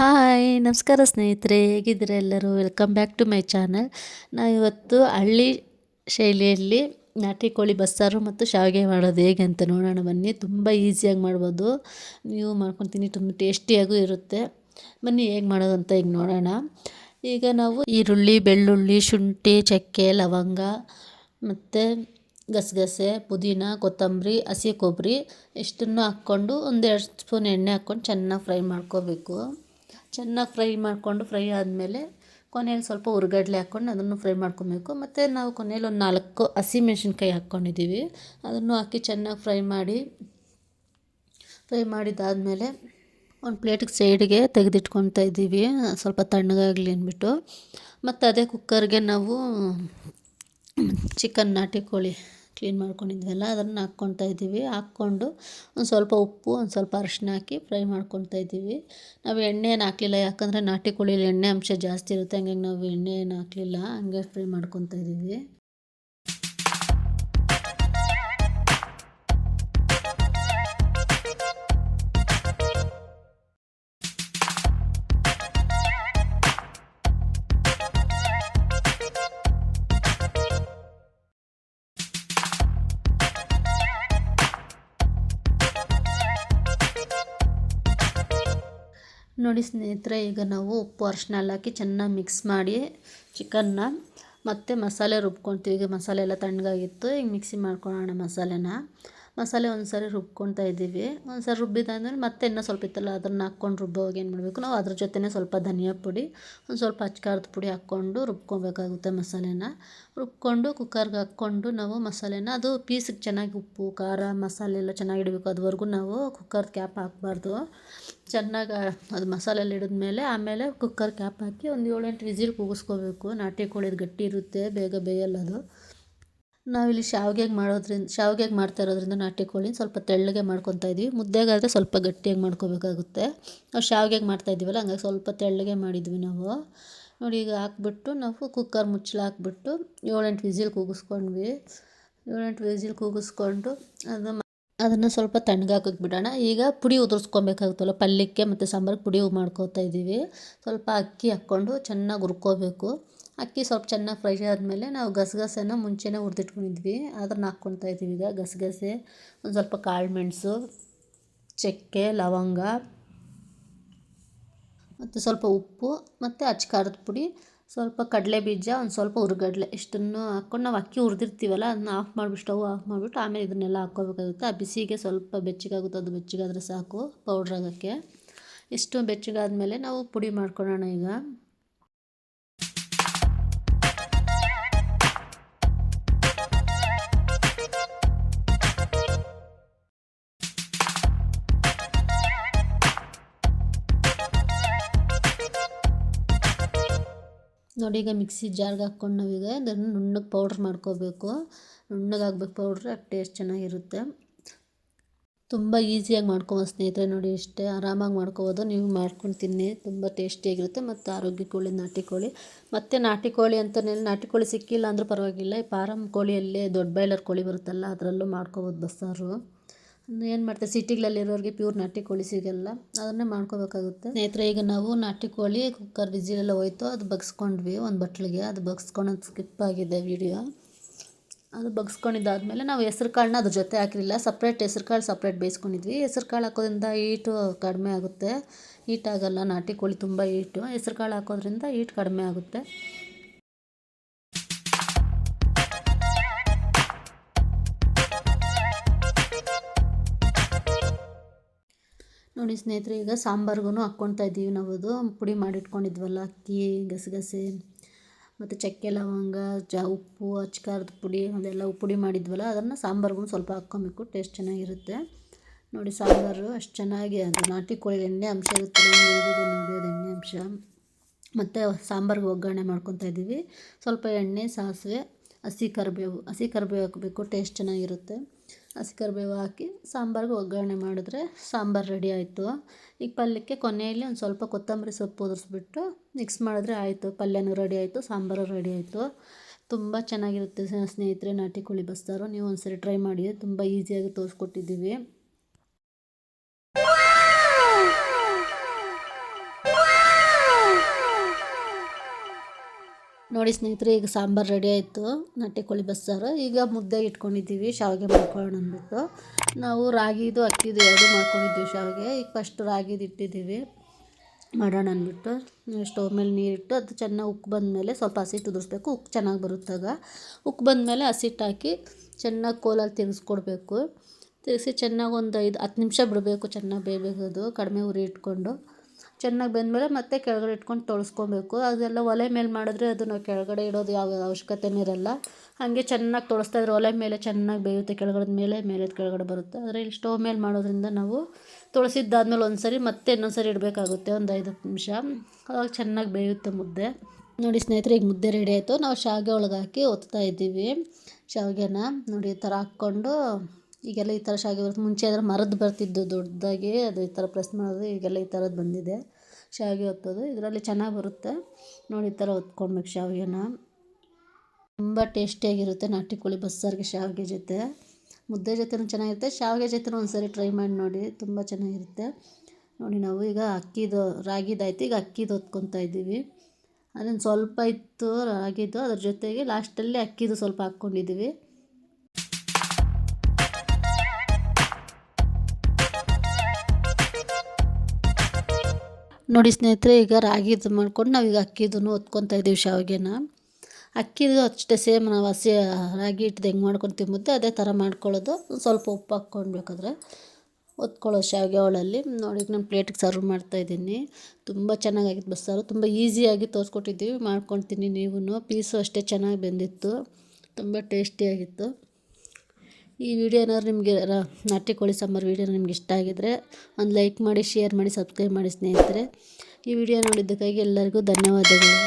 Hi, ನಮಸ್ಕಾರ ಸ್ನೇಹಿತರೆ, ಹೇಗಿದ್ದೀರಾ ಎಲ್ಲರೂ? Welcome back to my channel ನಾವಿವತ್ತು ಹಳ್ಳಿ ಶೈಲಿಯಲ್ಲಿ ನಾಟಿ ಕೋಳಿ ಬಸ್ಸಾರು ಮತ್ತು ಶಾವಿಗೆ ಮಾಡೋದು ಹೇಗೆ ಅಂತ ನೋಡೋಣ ಬನ್ನಿ. ತುಂಬ ಈಸಿಯಾಗಿ ಮಾಡ್ಬೋದು. ನೀವು ಮಾಡ್ಕೊತೀನಿ, ತುಂಬ ಟೇಸ್ಟಿಯಾಗೂ ಇರುತ್ತೆ. ಬನ್ನಿ, ಹೇಗೆ ಮಾಡೋದು ಅಂತ ಈಗ ನೋಡೋಣ. ಈಗ ನಾವು ಈರುಳ್ಳಿ, ಬೆಳ್ಳುಳ್ಳಿ, ಶುಂಠಿ, ಚಕ್ಕೆ, ಲವಂಗ ಮತ್ತು ಗಸಗಸೆ, ಪುದೀನ, ಕೊತ್ತಂಬರಿ, ಹಸಿ ಕೊಬ್ಬರಿ ಇಷ್ಟನ್ನು ಹಾಕ್ಕೊಂಡು ಒಂದೆರಡು ಸ್ಪೂನ್ ಎಣ್ಣೆ ಹಾಕ್ಕೊಂಡು ಚೆನ್ನಾಗಿ ಫ್ರೈ ಮಾಡ್ಕೋಬೇಕು. ಚೆನ್ನಾಗಿ ಫ್ರೈ ಮಾಡಿಕೊಂಡು ಫ್ರೈ ಆದಮೇಲೆ ಕೊನೆಯಲ್ಲಿ ಸ್ವಲ್ಪ ಹುರ್ಗಡ್ಲೆ ಹಾಕ್ಕೊಂಡು ಅದನ್ನು ಫ್ರೈ ಮಾಡ್ಕೊಬೇಕು. ಮತ್ತು ನಾವು ಕೊನೆಯಲ್ಲಿ ಒಂದು ನಾಲ್ಕು ಹಸಿಮೆಣ್ಸಿನ್ಕಾಯಿ ಹಾಕ್ಕೊಂಡಿದ್ದೀವಿ. ಅದನ್ನು ಹಾಕಿ ಚೆನ್ನಾಗಿ ಫ್ರೈ ಮಾಡಿ, ಫ್ರೈ ಮಾಡಿದ್ದಾದಮೇಲೆ ಒಂದು ಪ್ಲೇಟಿಗೆ ಸೈಡಿಗೆ ತೆಗೆದಿಟ್ಕೊತಾ ಇದ್ದೀವಿ. ಸ್ವಲ್ಪ ತಣ್ಣಗಾಗಲಿ ಅಂದ್ಬಿಟ್ಟು. ಮತ್ತು ಅದೇ ಕುಕ್ಕರ್ಗೆ ನಾವು ಚಿಕನ್ ನಾಟಿ ಕೋಳಿ ಕ್ಲೀನ್ ಮಾಡ್ಕೊಂಡಿದ್ವಲ್ಲ ಅದನ್ನು ಹಾಕ್ಕೊತಾ ಇದ್ದೀವಿ. ಹಾಕ್ಕೊಂಡು ಒಂದು ಸ್ವಲ್ಪ ಉಪ್ಪು, ಒಂದು ಸ್ವಲ್ಪ ಅರಿಶಿನ ಹಾಕಿ ಫ್ರೈ ಮಾಡ್ಕೊತಾ ಇದ್ದೀವಿ. ನಾವು ಎಣ್ಣೆ ಏನು ಹಾಕಲಿಲ್ಲ, ಯಾಕಂದರೆ ನಾಟಿ ಕೋಳಿಲಿ ಎಣ್ಣೆ ಅಂಶ ಜಾಸ್ತಿ ಇರುತ್ತೆ, ಹಂಗಾಗಿ ನಾವು ಎಣ್ಣೆ ಏನು ಹಾಕಲಿಲ್ಲ, ಹಂಗೆ ಫ್ರೈ ಮಾಡ್ಕೊತಾ ಇದ್ದೀವಿ. ನೋಡಿ ಸ್ನೇಹಿತರೆ, ಈಗ ನಾವು ಉಪ್ಪು ಅರಿಶಿನ ಎಲ್ಲ ಹಾಕಿ ಚೆನ್ನಾಗಿ ಮಿಕ್ಸ್ ಮಾಡಿ ಚಿಕನ್ನ ಮತ್ತು ಮಸಾಲೆ ರುಬ್ಕೊತೀವಿ. ಈಗ ಮಸಾಲೆ ಎಲ್ಲ ತಣ್ಣಗಾಗಿತ್ತು, ಈಗ ಮಿಕ್ಸಿ ಮಾಡ್ಕೊಳ್ಳೋಣ ಮಸಾಲೆನ. ಮಸಾಲೆ ಒಂದು ಸಾರಿ ರುಬ್ಕೊತಾ ಇದ್ದೀವಿ ಒಂದು ಸಾರಿ ಮತ್ತೆ ಇನ್ನೂ ಸ್ವಲ್ಪ ಇತ್ತಲ್ಲ ಅದನ್ನು ಹಾಕ್ಕೊಂಡು ರುಬ್ಬೋವಾಗ ಏನು ಮಾಡಬೇಕು? ನಾವು ಅದ್ರ ಜೊತೆನೇ ಸ್ವಲ್ಪ ಧನಿಯಾ ಪುಡಿ, ಒಂದು ಸ್ವಲ್ಪ ಅಚ್ಕಾರದ ಪುಡಿ ಹಾಕ್ಕೊಂಡು ರುಬ್ಕೊಬೇಕಾಗುತ್ತೆ ಮಸಾಲೆನ. ರುಬ್ಕೊಂಡು ಕುಕ್ಕರ್ಗೆ ಹಾಕ್ಕೊಂಡು ನಾವು ಮಸಾಲೆನ, ಅದು ಪೀಸಿಗೆ ಚೆನ್ನಾಗಿ ಉಪ್ಪು, ಖಾರ, ಮಸಾಲೆ ಎಲ್ಲ ಚೆನ್ನಾಗಿ ಇಡಬೇಕು. ಅದುವರೆಗೂ ನಾವು ಕುಕ್ಕರ್ ಕ್ಯಾಪ್ ಹಾಕ್ಬಾರ್ದು. ಚೆನ್ನಾಗಿ ಅದು ಮಸಾಲೆ ಎಲ್ಲ ಹಿಡಿದ್ಮೇಲೆ ಆಮೇಲೆ ಕುಕ್ಕರ್ ಕ್ಯಾಪ್ ಹಾಕಿ ಒಂದು ಏಳೆಂಟು ವಿಸಿಲ್ ಕೂಗಿಸ್ಕೋಬೇಕು. ನಾಟಿ ಕೋಳಿದು ಗಟ್ಟಿ ಇರುತ್ತೆ, ಬೇಗ ಬೇಯಲ್ಲ ಅದು ನಾವಿಲ್ಲಿ ಶಾವಿಗೆಗೆ ಮಾಡೋದ್ರಿಂದ, ಶಾವಿಗೆಗೆ ಮಾಡ್ತಾ ಇರೋದ್ರಿಂದ ನಾಟಿ ಕೋಳಿ ಸ್ವಲ್ಪ ತೆಳ್ಳಗೆ ಮಾಡ್ಕೊತಾ ಇದ್ದೀವಿ ಮುದ್ದೆಗಾದರೆ ಸ್ವಲ್ಪ ಗಟ್ಟಿಯಾಗಿ ಮಾಡ್ಕೋಬೇಕಾಗುತ್ತೆ. ನಾವು ಶಾವಿಗೆಗೆ ಮಾಡ್ತಾ ಇದ್ದೀವಲ್ಲ ಹಂಗಾಗಿ ಸ್ವಲ್ಪ ತೆಳ್ಳಗೆ ಮಾಡಿದ್ವಿ ನಾವು. ನೋಡಿ, ಈಗ ಹಾಕ್ಬಿಟ್ಟು ನಾವು ಕುಕ್ಕರ್ ಮುಚ್ಚಳ ಹಾಕ್ಬಿಟ್ಟು ಏಳೆಂಟು ವಿಸಿಲ್ ಕೂಗಿಸ್ಕೊಂಡ್ವಿ. ಏಳೆಂಟು ವಿಸಿಲ್ ಕೂಗಿಸ್ಕೊಂಡು ಅದು ಅದನ್ನು ಸ್ವಲ್ಪ ತಣ್ಣಗಾಕೋಕೆ ಬಿಡೋಣ. ಈಗ ಪುಡಿ ಉದುರಿಸ್ಕೊಬೇಕಾಗುತ್ತಲ್ಲ ಪಲ್ಯಕ್ಕೆ ಮತ್ತು ಸಾಂಬಾರಿಗೆ ಪುಡಿ ಮಾಡ್ಕೋತಾ ಇದ್ದೀವಿ. ಸ್ವಲ್ಪ ಅಕ್ಕಿ ಹಾಕ್ಕೊಂಡು ಚೆನ್ನಾಗಿ ಹುರ್ಕೋಬೇಕು. ಅಕ್ಕಿ ಸ್ವಲ್ಪ ಚೆನ್ನಾಗಿ ಫ್ರೈ ಆದಮೇಲೆ ನಾವು ಗಸಗಸೆನ ಮುಂಚೆನೇ ಹುರಿದಿಟ್ಕೊಂಡಿದ್ವಿ. ಅದನ್ನು ಹಾಕ್ಕೊತಾ ಇದ್ದೀವಿ ಈಗ. ಗಸಗಸೆ, ಒಂದು ಸ್ವಲ್ಪ ಕಾಳು ಮೆಣಸು, ಚಕ್ಕೆ, ಲವಂಗ, ಮತ್ತು ಸ್ವಲ್ಪ ಉಪ್ಪು, ಮತ್ತು ಅಚ್ಚ ಖಾರದ ಪುಡಿ. ಸ್ವಲ್ಪ ಕಡಲೆ ಬೀಜ, ಒಂದು ಸ್ವಲ್ಪ ಹುರ್ಗಡ್ಲೆ ಇಷ್ಟನ್ನು ಹಾಕ್ಕೊಂಡು ನಾವು ಅಕ್ಕಿ ಹುರಿದಿರ್ತೀವಲ್ಲ ಅದನ್ನ ಆಫ್ ಮಾಡಿಬಿಟ್ಟು ಸ್ಟವ್ ಆಫ್ ಮಾಡಿಬಿಟ್ಟು ಆಮೇಲೆ ಇದನ್ನೆಲ್ಲ ಹಾಕ್ಕೋಬೇಕಾಗುತ್ತೆ ಆ ಬಿಸಿಗೆ ಸ್ವಲ್ಪ ಬೆಚ್ಚಗಾಗುತ್ತೆ, ಅದು ಬೆಚ್ಚಗಾದರೆ ಸಾಕು ಪೌಡ್ರ್ ಆಗೋಕ್ಕೆ. ಇಷ್ಟು ಬೆಚ್ಚಗಾದ್ಮೇಲೆ ನಾವು ಪುಡಿ ಮಾಡ್ಕೊಳ್ಳೋಣ ಈಗ. ನೋಡಿ, ಈಗ ಮಿಕ್ಸಿ ಜಾರ್ಗೆ ಹಾಕ್ಕೊಂಡು ನಾವೀಗ ಅದನ್ನು ನುಣ್ಣಗೆ ಪೌಡ್ರ್ ಮಾಡ್ಕೋಬೇಕು. ನುಣ್ಣಗಾಗ್ಬೇಕು ಪೌಡ್ರ್ ಟೇಸ್ಟ್ ಚೆನ್ನಾಗಿರುತ್ತೆ. ತುಂಬ ಈಸಿಯಾಗಿ ಮಾಡ್ಕೊಬೋದು ಸ್ನೇಹಿತರೆ, ನೋಡಿ, ಇಷ್ಟೇ ಆರಾಮಾಗಿ ಮಾಡ್ಕೋಬೋದು. ನೀವು ಮಾಡ್ಕೊಂಡು ತಿನ್ನಿ, ತುಂಬ ಟೇಸ್ಟಿಯಾಗಿರುತ್ತೆ ಮತ್ತು ಆರೋಗ್ಯ ಕೋಳಿ, ನಾಟಿ ಕೋಳಿ. ಮತ್ತು ನಾಟಿ ಕೋಳಿ ಅಂತಲೇ ನಾಟಿ ಕೋಳಿ ಸಿಕ್ಕಿಲ್ಲ ಅಂದರೂ ಪರವಾಗಿಲ್ಲ. ಈ ಪಾರಮ್ ಕೋಳಿಯಲ್ಲೇ ದೊಡ್ಡ ಬಾಯ್ಲರ್ ಕೋಳಿ ಬರುತ್ತಲ್ಲ, ಅದರಲ್ಲೂ ಮಾಡ್ಕೋಬೋದು ಬಸ್ಸಾರು. ಏನು ಮಾಡ್ತಾರೆ ಸಿಟಿಗಳಲ್ಲಿರೋರಿಗೆ ಪ್ಯೂರ್ ನಾಟಿ ಕೋಳಿ ಸಿಗಲ್ಲ. ಅದನ್ನೇ ಮಾಡ್ಕೋಬೇಕಾಗುತ್ತೆ. ಸ್ನೇಹಿತರೆ, ಈಗ ನಾವು ನಾಟಿ ಕೋಳಿ ಕುಕ್ಕರ್ ವಿಜಿಲೆಲ್ಲ ಹೋಯ್ತು. ಅದು ಬಗ್ಸ್ಕೊಂಡ್ವಿ ಒಂದು ಬಟ್ಲಿಗೆ. ಅದು ಬಗ್ಸ್ಕೊಂಡು ಸ್ಕಿಪ್ ಆಗಿದೆ ವಿಡಿಯೋ ಅದು ಬಗ್ಸ್ಕೊಂಡಿದ್ದಾದಮೇಲೆ ನಾವು ಹೆಸ್ರು ಕಾಳನ್ನ ಅದ್ರ ಜೊತೆ ಹಾಕಿರಲಿಲ್ಲ. ಸಪ್ರೇಟ್ ಹೆಸ್ರು ಕಾಳು ಸಪ್ರೇಟ್ ಬೇಯಿಸ್ಕೊಂಡಿದ್ವಿ. ಹೆಸ್ರು ಕಾಳು ಹಾಕೋದ್ರಿಂದ ಹೀಟು ಕಡಿಮೆ ಆಗುತ್ತೆ. ಹೀಟ್ ಆಗೋಲ್ಲ. ನಾಟಿ ಕೋಳಿ ತುಂಬ ಹೀಟು ಹೆಸ್ರು ಕಾಳು ಹಾಕೋದ್ರಿಂದ ಹೀಟ್ ಕಡಿಮೆ ಆಗುತ್ತೆ. ನೋಡಿ ಸ್ನೇಹಿತರೆ, ಈಗ ಸಾಂಬಾರ್ಗೂ ಹಾಕ್ಕೊಳ್ತಾ ಇದ್ದೀವಿ ನಾವು. ಅದು ಪುಡಿ ಮಾಡಿಟ್ಕೊಂಡಿದ್ವಲ್ಲ, ಅಕ್ಕಿ, ಗಸಗಸೆ, ಮತ್ತು ಚಕ್ಕೆ ಲವಂಗ, ಜ, ಉಪ್ಪು, ಅಚ್ಕಾರದ ಪುಡಿ, ಅದೆಲ್ಲ ಪುಡಿ ಮಾಡಿದ್ವಲ್ಲ, ಅದನ್ನು ಸಾಂಬಾರ್ಗೂ ಸ್ವಲ್ಪ ಹಾಕ್ಕೊಬೇಕು, ಟೇಸ್ಟ್ ಚೆನ್ನಾಗಿರುತ್ತೆ. ನೋಡಿ ಸಾಂಬಾರು ಅಷ್ಟು ಚೆನ್ನಾಗಿ, ಅದು ನಾಟಿ ಕೋಳಿ ಎಣ್ಣೆ ಅಂಶ ಇರುತ್ತೆ ನೋಡಿ ಅದು ಎಣ್ಣೆ ಅಂಶ. ಮತ್ತು ಸಾಂಬಾರ್ಗೆ ಒಗ್ಗರಣೆ ಮಾಡ್ಕೊತಾ ಇದ್ದೀವಿ. ಸ್ವಲ್ಪ ಎಣ್ಣೆ, ಸಾಸಿವೆ, ಹಸಿ ಕರಿಬೇವು ಹಸಿ ಕರಿಬೇವು ಹಾಕಬೇಕು, ಟೇಸ್ಟ್ ಚೆನ್ನಾಗಿರುತ್ತೆ. ಹಸಿ ಕರಿಬೇವು ಹಾಕಿ ಸಾಂಬಾರಿಗೆ ಒಗ್ಗರಣೆ ಮಾಡಿದ್ರೆ ಸಾಂಬಾರು ರೆಡಿ ಆಯಿತು. ಈಗ ಪಲ್ಯಕ್ಕೆ ಕೊನೆಯಲ್ಲಿ ಒಂದು ಸ್ವಲ್ಪ ಕೊತ್ತಂಬರಿ ಸೊಪ್ಪು ಉದುರಿಸ್ಬಿಟ್ಟು ಮಿಕ್ಸ್ ಮಾಡಿದ್ರೆ ಆಯಿತು. ಪಲ್ಯನೂ ರೆಡಿ ಆಯಿತು, ಸಾಂಬಾರು ರೆಡಿ ಆಯಿತು. ತುಂಬ ಚೆನ್ನಾಗಿರುತ್ತೆ ಸ್ನೇಹಿತರೆ ನಾಟಿ ಕೋಳಿ ಬಸ್ಸಾರು ನೀವು ಒಂದ್ಸರಿ ಟ್ರೈ ಮಾಡಿ, ತುಂಬ ಈಸಿಯಾಗಿ ತೋರಿಸ್ಕೊಟ್ಟಿದ್ದೀವಿ. ನೋಡಿ ಸ್ನೇಹಿತರೆ, ಈಗ ಸಾಂಬಾರು ರೆಡಿ ಆಯಿತು. ನಾಟಿ ಕೋಳಿ ಬಸ್ಸಾರು. ಈಗ ಮುದ್ದೆ ಇಟ್ಕೊಂಡಿದ್ದೀವಿ, ಶಾವಿಗೆ ಮಾಡ್ಕೊಳ್ಳೋಣ ಅಂದ್ಬಿಟ್ಟು. ನಾವು ರಾಗಿದು, ಅಕ್ಕಿದು ಎರಡು ಮಾಡ್ಕೊಂಡಿದ್ದೀವಿ ಶಾವಿಗೆ. ಈಗ ಫಸ್ಟ್ ರಾಗಿದು ಇಟ್ಟಿದ್ದೀವಿ. ಮಾಡೋಣ ಅಂದ್ಬಿಟ್ಟು. ಸ್ಟವ್ ಮೇಲೆ ನೀರಿಟ್ಟು ಅದು ಚೆನ್ನಾಗಿ ಉಕ್ಕಿ ಬಂದಮೇಲೆ ಸ್ವಲ್ಪ ಹಸಿಟ್ಟು ಉದುರಿಸ್ಬೇಕು. ಉಕ್ಕು ಚೆನ್ನಾಗಿ ಬರುತ್ತಾಗ. ಉಕ್ಕು ಬಂದಮೇಲೆ ಹಸಿಟ್ಟು ಹಾಕಿ ಚೆನ್ನಾಗಿ ಕೋಲಲ್ಲಿ ತಿರ್ಗಿಸ್ಕೊಡ್ಬೇಕು. ತಿರುಗಿಸಿ ಚೆನ್ನಾಗಿ ಒಂದು ಐದು, ಹತ್ತು ನಿಮಿಷ ಬಿಡಬೇಕು ಚೆನ್ನಾಗಿ ಬೇಯಬೇಕದು. ಕಡಿಮೆ ಉರಿ ಇಟ್ಕೊಂಡು. ಚೆನ್ನಾಗಿ ಬೆಂದಮೇಲೆ ಮತ್ತೆ ಕೆಳಗಡೆ ಇಟ್ಕೊಂಡು ತೊಳಸ್ಕೊಬೇಕು. ಅದೆಲ್ಲ ಒಲೆ ಮೇಲೆ ಮಾಡಿದ್ರೆ ಅದು ನಾವು ಕೆಳಗಡೆ ಇಡೋದು ಯಾವ ಅವಶ್ಯಕತೆನೂ ಇರಲ್ಲ. ಹಾಗೆ ಚೆನ್ನಾಗಿ ತೊಳಸ್ತಾ ಇದ್ರೆ ಒಲೆ ಮೇಲೆ ಚೆನ್ನಾಗಿ ಬೇಯುತ್ತೆ ಕೆಳಗಡೆ ಮೇಲೆ ಮೇಲೆ ಕೆಳಗಡೆ ಬರುತ್ತೆ. ಆದರೆ ಇಲ್ಲಿ ಸ್ಟವ್ ಮೇಲೆ ಮಾಡೋದ್ರಿಂದ ನಾವು ತೊಳಸಿದ್ದಾದ್ಮೇಲೆ ಒಂದು ಸರಿ ಮತ್ತೆ ಇನ್ನೊಂದು ಸರಿ ಇಡಬೇಕಾಗುತ್ತೆ ಒಂದು ಐದು ನಿಮಿಷ. ಅವಾಗ ಚೆನ್ನಾಗಿ ಬೇಯುತ್ತೆ ಮುದ್ದೆ. ನೋಡಿ ಸ್ನೇಹಿತರೆ, ಈಗ ಮುದ್ದೆ ರೆಡಿ ಆಯಿತು. ನಾವು ಶಾವಿಗೆ ಒಳಗೆ ಹಾಕಿ ಒತ್ತಾ ಇದ್ದೀವಿ. ಶಾವಿಗೆನ ನೋಡಿ ಈ ಥರ ಹಾಕ್ಕೊಂಡು ಈಗೆಲ್ಲ ಈ ಥರ ಶಾವಿಗೆ ಬರುತ್ತೆ. ಮುಂಚೆ ಆದರೆ ಮರದ್ದು ಬರ್ತಿದ್ದು ದೊಡ್ಡದಾಗಿ, ಅದು ಈ ಥರ ಪ್ರೆಸ್ ಮಾಡೋದು, ಈಗೆಲ್ಲ ಈ ಥರದ್ದು ಬಂದಿದೆ. ಶಾವಿಗೆ ಒತ್ತೋದು, ಇದರಲ್ಲಿ ಚೆನ್ನಾಗಿ ಬರುತ್ತೆ. ನೋಡಿ, ಈ ಥರ ಒತ್ಕೊಳ್ಬೇಕು ಶಾವಿಗೆನ. ತುಂಬ ಟೇಸ್ಟಿಯಾಗಿರುತ್ತೆ ನಾಟಿ ಕೋಳಿ ಬಸ್ಸಾರಿಗೆ ಶಾವಿಗೆ ಜೊತೆ. ಮುದ್ದೆ ಜೊತೆನೂ ಚೆನ್ನಾಗಿರುತ್ತೆ. ಶಾವಿಗೆ ಜೊತೆನೂ ಒಂದು ಸರಿ ಟ್ರೈ ಮಾಡಿ ನೋಡಿ, ತುಂಬ ಚೆನ್ನಾಗಿರುತ್ತೆ. ನೋಡಿ, ನಾವು ಈಗ ಅಕ್ಕಿದು ರಾಗಿದಾಯ್ತು ಈಗ ಅಕ್ಕಿದು ಹೊತ್ಕೊತಾ ಇದ್ದೀವಿ. ಅದನ್ನು ಸ್ವಲ್ಪ ಇತ್ತು, ರಾಗಿದು. ಅದ್ರ ಜೊತೆಗೆ ಲಾಸ್ಟಲ್ಲಿ ಅಕ್ಕಿದು ಸ್ವಲ್ಪ ಹಾಕ್ಕೊಂಡಿದ್ದೀವಿ. ನೋಡಿ ಸ್ನೇಹಿತರೆ, ಈಗ ರಾಗಿದು ಮಾಡ್ಕೊಂಡು ನಾವೀಗ ಅಕ್ಕಿದೂ ಹೊತ್ಕೊತಾ ಇದ್ದೀವಿ ಶಾವಿಗೆನ. ಅಕ್ಕಿದು ಅಷ್ಟೇ ಸೇಮ್, ನಾವು ಹಸಿ ರಾಗಿ ಹಿಟ್ಟು ಹೆಂಗೆ ಮಾಡ್ಕೊಂಡು ತಿಂಬುತ್ತೆ ಅದೇ ಥರ ಮಾಡ್ಕೊಳ್ಳೋದು. ಸ್ವಲ್ಪ ಉಪ್ಪು ಹಾಕ್ಕೊಳ್ಬೇಕಾದ್ರೆ ಹೊತ್ಕೊಳ್ಳೋ ಶಾವಿಗೆ ಅವಳಲ್ಲಿ. ನೋಡಿ ನಾನು ಪ್ಲೇಟಿಗೆ ಸರ್ವ್ ಮಾಡ್ತಾಯಿದ್ದೀನಿ ತುಂಬ ಚೆನ್ನಾಗಾಗಿತ್ತು ಬಸ್ಸಾರು. ತುಂಬ ಈಸಿಯಾಗಿ ತೋರಿಸ್ಕೊಟ್ಟಿದ್ದೀವಿ. ಮಾಡ್ಕೊಳ್ತೀನಿ ನೀವು ಪೀಸು ಅಷ್ಟೇ ಚೆನ್ನಾಗಿ ಬೆಂದಿತ್ತು. ತುಂಬ ಟೇಸ್ಟಿಯಾಗಿತ್ತು. ಈ ವಿಡಿಯೋ ಏನಾದ್ರು ನಿಮಗೆ ನಾಟಿ ಕೋಳಿ ಸಾಂಬಾರು ವಿಡಿಯೋ ನಿಮ್ಗೆ ಇಷ್ಟ ಆಗಿದ್ರೆ ಒಂದು ಲೈಕ್ ಮಾಡಿ ಶೇರ್ ಮಾಡಿ ಸಬ್ಸ್ಕ್ರೈಬ್ ಮಾಡಿ ಸ್ನೇಹಿತರೆ. ಈ ವಿಡಿಯೋ ನೋಡಿದ್ದಕ್ಕಾಗಿ ಎಲ್ಲರಿಗೂ ಧನ್ಯವಾದಗಳು.